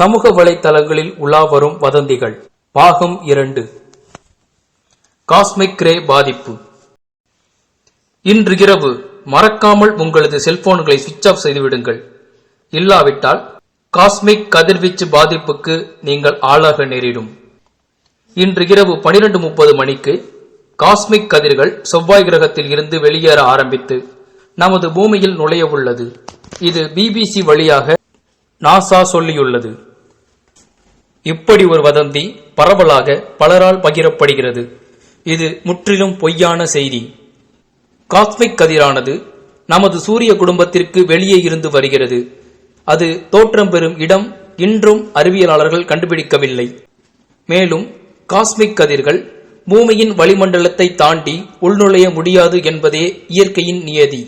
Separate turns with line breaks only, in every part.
சமூக வலைத்தளங்களில் உலா வரும் வதந்திகள். பாகம் இரண்டு. காஸ்மிக் ரே பாதிப்பு. இன்று இரவு மறக்காமல் உங்களது செல்போன்களை சுவிட்ச் ஆஃப் செய்துவிடுங்கள். இல்லாவிட்டால் காஸ்மிக் கதிர்வீச்சு பாதிப்புக்கு நீங்கள் ஆளாக நேரிடும். இன்று இரவு பனிரெண்டு முப்பது மணிக்கு காஸ்மிக் கதிர்கள் செவ்வாய் கிரகத்தில் இருந்து வெளியேற ஆரம்பித்து நமது பூமியில் நுழைய உள்ளது. இது பிபிசி வழியாக நாசா சொல்லியுள்ளது. இப்படி ஒரு வதந்தி பரவலாக பலரால் பகிரப்படுகிறது. இது முற்றிலும் பொய்யான செய்தி. காஸ்மிக் கதிரானது நமது சூரிய குடும்பத்திற்கு வெளியே இருந்து வருகிறது. அது தோற்றம் பெறும் இடம் இன்றும் அறிவியலாளர்கள் கண்டுபிடிக்கவில்லை. மேலும் காஸ்மிக் கதிர்கள் பூமியின் வளிமண்டலத்தை தாண்டி உள்நுழைய முடியாது என்பதே இயற்கையின் நியதி.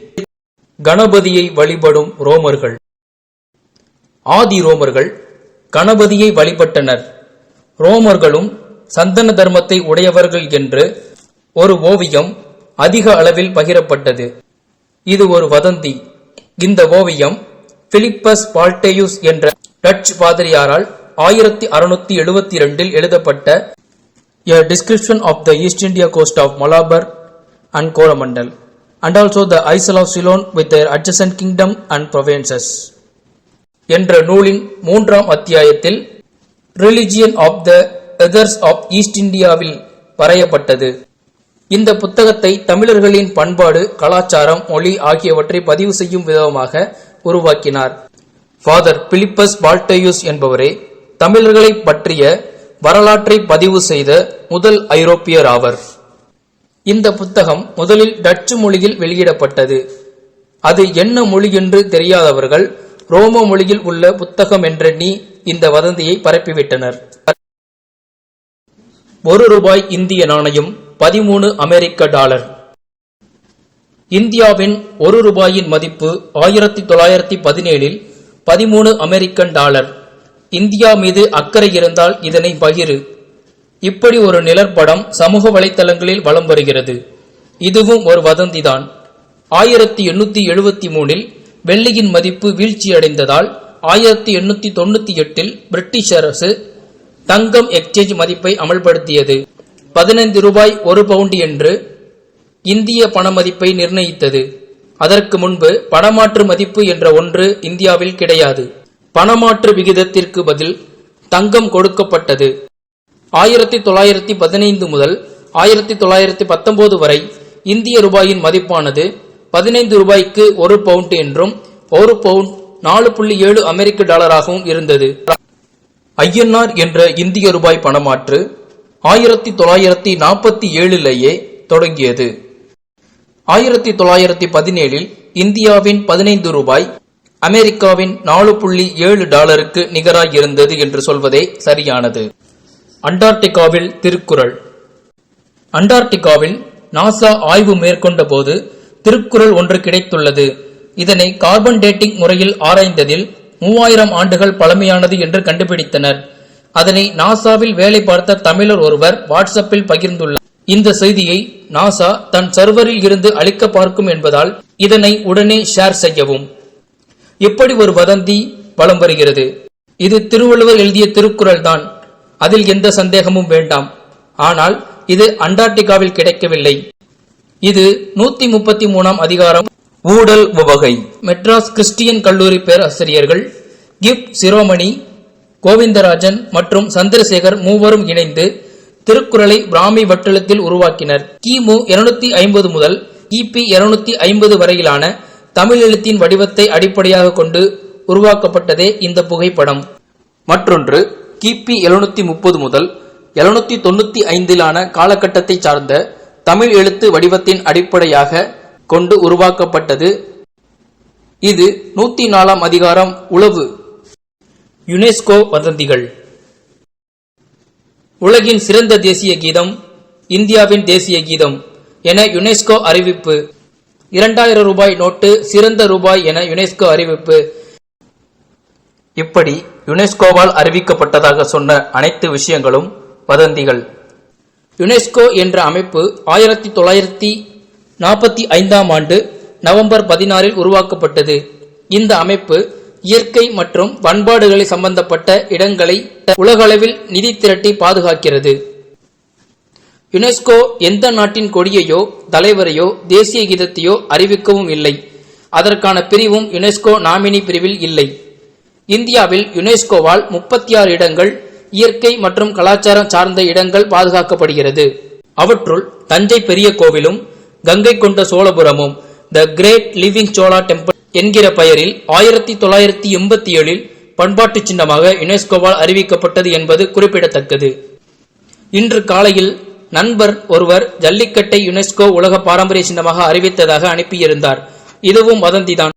கணபதியை வழிபடும் ரோமர்கள். ஆதி ரோமர்கள் கணபதியை வழிபட்டனர். ரோமர்களும் சந்தன தர்மத்தை உடையவர்கள் என்று ஒரு ஓவியம் அதிக அளவில் பகிரப்பட்டது. இது ஒரு வதந்தி. இந்த ஓவியம் பிலிப்பஸ் பால்டேயுஸ் என்ற டச் பாதிரியாரால் ஆயிரத்தி அறுநூத்தி எழுபத்தி இரண்டில் எழுதப்பட்ட a description of the East India coast of Malabar and Coromandel and also the isle of Ceylon with their adjacent kingdom and provinces. என்ற நூலின் மூன்றாம் அத்தியாயத்தில் religion of the others of East இந்தியாவில் வரையப்பட்டது. இந்த புத்தகத்தை தமிழர்களின் பண்பாடு கலாச்சாரம் மொழி ஆகியவற்றை பதிவு செய்யும் விதமாக உருவாக்கினார். ஃபாதர் பிலிப்பஸ் பால்டயூஸ் என்பவரே தமிழர்களை பற்றிய வரலாற்றை பதிவு செய்த முதல் ஐரோப்பியர் ஆவர். இந்த புத்தகம் முதலில் டச்சு மொழியில் வெளியிடப்பட்டது. அது என்ன மொழி என்று தெரியாதவர்கள் ரோம மொழியில் உள்ள புத்தகம் என்ற நீ இந்த வதந்தியை பரப்பிவிட்டனர். ஒரு ரூபாய் இந்திய நாணயம் பதிமூணு அமெரிக்க டாலர். இந்தியாவின் ஒரு ரூபாயின் மதிப்பு ஆயிரத்தி தொள்ளாயிரத்தி பதினேழில் பதிமூணு அமெரிக்கன் டாலர். இந்தியா மீது அக்கறை இருந்தால் இதனை பகிரு. இப்படி ஒரு நிழற்படம் சமூக வலைத்தளங்களில் வலம் வருகிறது. இதுவும் ஒரு வதந்திதான். ஆயிரத்தி எண்ணூத்தி எழுபத்தி மூணில் வெள்ளியின் மதிப்பு வீழ்ச்சியடைந்ததால் ஆயிரத்தி எண்ணூத்தி தொண்ணூத்தி எட்டில் பிரிட்டிஷ் அரசு தங்கம் எக்ஸ்சேஞ்ச் மதிப்பை அமல்படுத்தியது. பதினைந்து ரூபாய் ஒரு பவுண்டு என்று இந்திய பண மதிப்பை நிர்ணயித்தது. அதற்கு முன்பு பணமாற்று மதிப்பு என்ற ஒன்று இந்தியாவில் கிடையாது. பணமாற்று விகிதத்திற்கு பதில் தங்கம் கொடுக்கப்பட்டது. ஆயிரத்தி தொள்ளாயிரத்தி பதினைந்து முதல் ஆயிரத்தி தொள்ளாயிரத்தி பத்தொன்பது வரை இந்திய ரூபாயின் மதிப்பானது பதினைந்து ரூபாய்க்கு ஒரு பவுண்ட் என்றும் ஒரு பவுண்ட் நாலு புள்ளி ஏழு அமெரிக்க டாலராகவும் இருந்தது. ஐஎன்ஆர் என்ற இந்திய ரூபாய் பணமாற்று ஆயிரத்தி தொள்ளாயிரத்தி நாற்பத்தி ஏழிலேயே தொடங்கியது. ஆயிரத்தி தொள்ளாயிரத்தி பதினேழில் இந்தியாவின் பதினைந்து ரூபாய் அமெரிக்காவின் நாலு புள்ளி ஏழு டாலருக்கு நிகராகியிருந்தது இருந்தது என்று சொல்வதே சரியானது. அண்டார்டிகாவில் திருக்குறள். அண்டார்டிகாவில் நாசா ஆய்வு மேற்கொண்ட போது திருக்குறள் ஒன்று கிடைத்துள்ளது. இதனை கார்பன் டேட்டிங் முறையில் ஆராய்ந்ததில் மூவாயிரம் ஆண்டுகள் பழமையானது என்று கண்டுபிடித்தனர். அதனை நாசாவில் வேலை பார்த்த தமிழர் ஒருவர் வாட்ஸ்அப்பில் பகிர்ந்துள்ளார். இந்த செய்தியை நாசா தன் சர்வரில் இருந்து அளிக்க பார்க்கும் என்பதால் இதனை உடனே ஷேர் செய்யவும். இப்படி ஒரு வதந்தி வலம் வருகிறது. இது திருவள்ளுவர் எழுதிய திருக்குறள் தான் அதில் எந்த சந்தேகமும் வேண்டாம். ஆனால் இது அண்டார்டிகாவில் கிடைக்கவில்லை. இது நூத்தி முப்பத்தி மூணாம் அதிகாரம். ஊழல் உவகை. மெட்ராஸ் கிறிஸ்டியன் கல்லூரி பேராசிரியர்கள் கிப் சிரோமணி கோவிந்தராஜன் மற்றும் சந்திரசேகர் மூவரும் இணைந்து திருக்குறளை பிராமி வட்டெழுத்தில் உருவாக்கினர். கிமு இருநூத்தி ஐம்பது முதல் கிபி இருநூத்தி ஐம்பது வரையிலான தமிழ் எழுத்தின் வடிவத்தை அடிப்படையாக கொண்டு உருவாக்கப்பட்டதே இந்த புகைப்படம். மற்றொன்று கிபி எழுநூத்தி முப்பது முதல் எழுநூத்தி தொண்ணூத்தி ஐந்திலான காலகட்டத்தை சார்ந்த தமிழ் எழுத்து வடிவத்தின் அடிப்படையாக கொண்டு உருவாக்கப்பட்டது. இது நூத்தி நாலாம் அதிகாரம் உளவு. யுனெஸ்கோ வதந்திகள். உலகின் சிறந்த தேசிய கீதம் இந்தியாவின் தேசிய கீதம் என யுனெஸ்கோ அறிவிப்பு. இரண்டாயிரம் ரூபாய் நோட்டு சிறந்த ரூபாய் என யுனெஸ்கோ அறிவிப்பு. இப்படி யுனெஸ்கோவால் அறிவிக்கப்பட்டதாக சொன்ன அனைத்து விஷயங்களும் வதந்திகள். யுனெஸ்கோ என்ற அமைப்பு ஆயிரத்தி தொள்ளாயிரத்தி நாற்பத்தி ஐந்தாம் ஆண்டு நவம்பர் பதினாறில் உருவாக்கப்பட்டது. இந்த அமைப்பு இயற்கை மற்றும் பண்பாடுகளை சம்பந்தப்பட்ட இடங்களை உலகளவில் நிதி திரட்டி பாதுகாக்கிறது. யுனெஸ்கோ எந்த நாட்டின் கொடியையோ தலைவரையோ தேசிய கீதத்தையோ அறிவிக்கவும் இல்லை. அதற்கான பிரிவும் யுனெஸ்கோ நாமினி பிரிவில் இல்லை. இந்தியாவில் யுனெஸ்கோவால் முப்பத்தி ஆறு இடங்கள் இயற்கை மற்றும் கலாச்சாரம் சார்ந்த இடங்கள் பாதுகாக்கப்படுகிறது. அவற்றுள் தஞ்சை பெரிய கோவிலும் கங்கை கொண்ட சோழபுரமும் the great living Chola temple என்கிற பெயரில் ஆயிரத்தி தொள்ளாயிரத்தி எண்பத்தி ஏழில் பண்பாட்டு சின்னமாக யுனெஸ்கோவால் அறிவிக்கப்பட்டது என்பது குறிப்பிடத்தக்கது. இன்று காலையில் நண்பர் ஒருவர் ஜல்லிக்கட்டை யுனெஸ்கோ உலக பாரம்பரிய சின்னமாக அறிவித்ததாக அனுப்பியிருந்தார். இதுவும் வதந்திதான்.